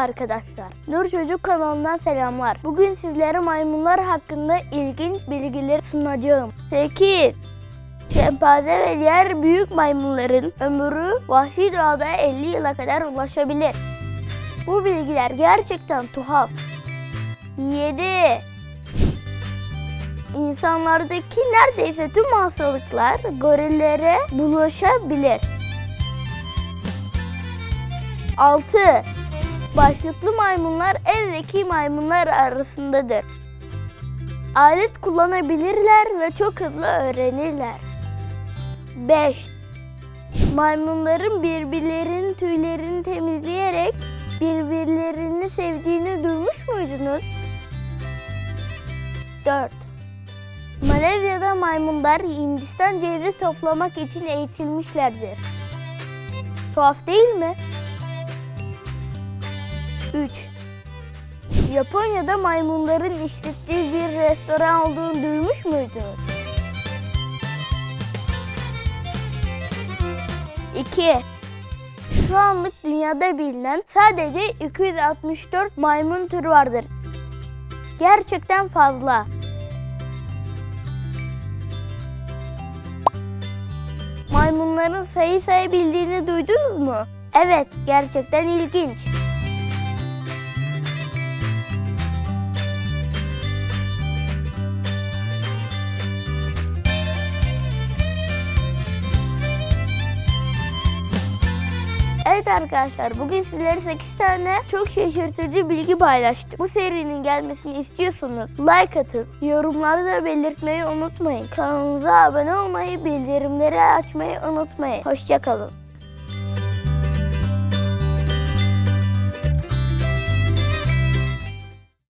arkadaşlar. Nur Çocuk kanalından selamlar. Bugün sizlere maymunlar hakkında ilginç bilgiler sunacağım. 8. Şempanze ve diğer büyük maymunların ömrü vahşi doğada 50 yıla kadar ulaşabilir. Bu bilgiler gerçekten tuhaf. 7. İnsanlardaki neredeyse tüm hastalıklar gorillere bulaşabilir. 6. Başlıklı maymunlar en zeki maymunlar arasındadır. Alet kullanabilirler ve çok hızlı öğrenirler. 5. Maymunların birbirlerinin tüylerini temizleyerek birbirlerini sevdiğini duymuş muydunuz? 4. Malezya'da maymunlar Hindistan cevizi toplamak için eğitilmişlerdir. Tuhaf değil mi? 3. Japonya'da maymunların işlettiği bir restoran olduğunu duymuş muydunuz? 2. Şu anlık dünyada bilinen sadece 264 maymun türü vardır. Gerçekten fazla. Maymunların sayı sayabildiğini duydunuz mu? Evet, gerçekten ilginç. Evet arkadaşlar bugün sizlere 8 tane çok şaşırtıcı bilgi paylaştık. Bu serinin gelmesini istiyorsanız like atın, yorumlarda belirtmeyi unutmayın. Kanalımıza abone olmayı, bildirimleri açmayı unutmayın. Hoşçakalın.